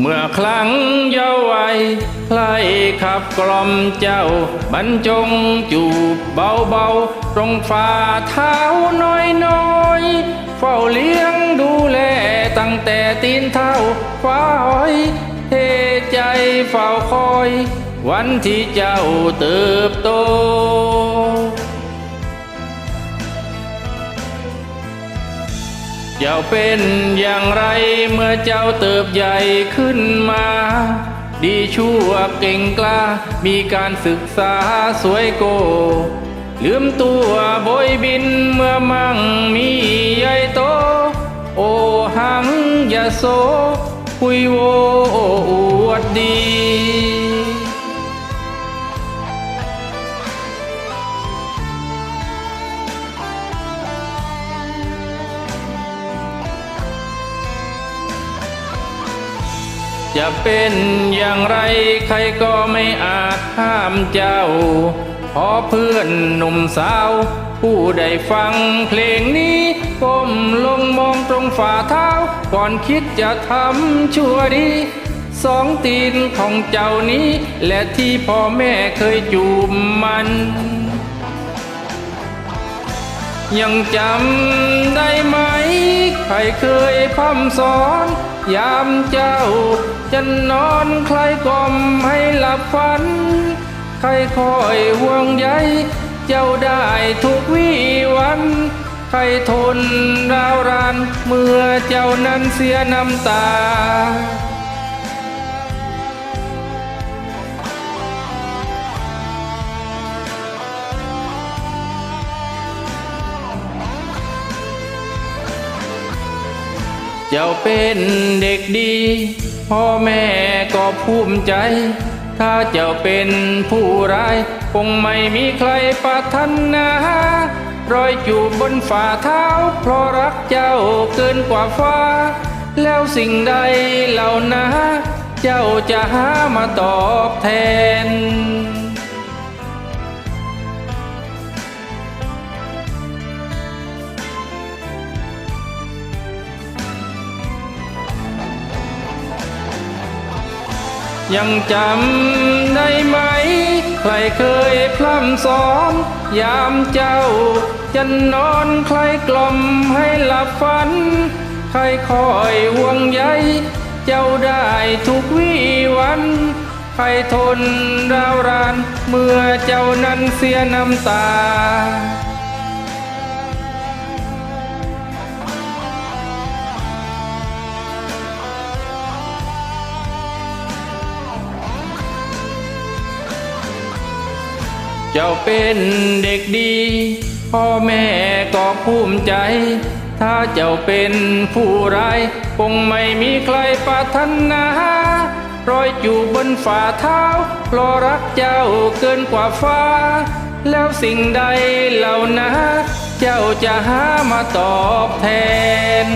เมื่อครั้งเยาว์วัยใครขับกล่อมเจ้า บรรจงจูบเบาๆ ตรงฝ่าเท้าน้อยๆ เฝ้าเลี้ยงดูแลตั้งแต่ตีนเท้าฟ้าหอย เทใจเฝ้าคอย วันที่เจ้าเติบโต เจ้าเป็นอย่างไรเมื่อเจ้าเติบใหญ่ขึ้นมา ดีชั่วเก่งกล้า มีการศึกษาสวยโก ลืมตัวโบยบินเมื่อมั่งมีใหญ่โต โอหังยาโสคุยโวอวดดี จะเป็นอย่างไรใครก็ไม่อาจห้ามเจ้าพอเพื่อนหนุ่มสาว ผู้ได้ฟังเพลงนี้ก้มลงมองตรงฝ่าเท้า ก่อนคิดจะทำชั่วดีสองตีนของเจ้านี้ และที่พ่อแม่เคยจูบมัน ยังจำได้ไหม ใครเคยพร่ำสอน ยามเจ้า จะนอนใครกล่อมให้หลับฝัน ใครคอยห่วงใยเจ้าได้ทุกวี่วัน ใครทนราวรานเมื่อเจ้านั้นเสียน้ำตา เจ้าเป็นเด็กดี พ่อแม่ก็ภูมิใจ ถ้าเจ้าเป็นผู้ร้าย คงไม่มีใครปรารถนารอยจูบบนฝ่าเท้า เพราะรักเจ้าเกินกว่าฟ้า แล้วสิ่งใดเหล่านะ เจ้าจะหามาตอบแทน ยังจำได้ไหม ใครเคยพร่ำสอนยามเจ้า จะนอนใครกล่อมให้หลับฝัน ใครคอยห่วงใยเจ้าได้ทุกวี่วัน ใครทนราวราน เมื่อเจ้านั้นเสียน้ำตา จ้าเป็นเด็กดี พ่อแม่ก็ภูมิใจ ถ้าเจ้าเป็นผู้ร้ายคงไม่มีใครปรารถนารอยอยู่บนฝ่าเท้าเพราะรักเจ้าเกินกว่าฟ้า แล้วสิ่งใดเหล่านั้นเจ้าจะหามาตอบแทน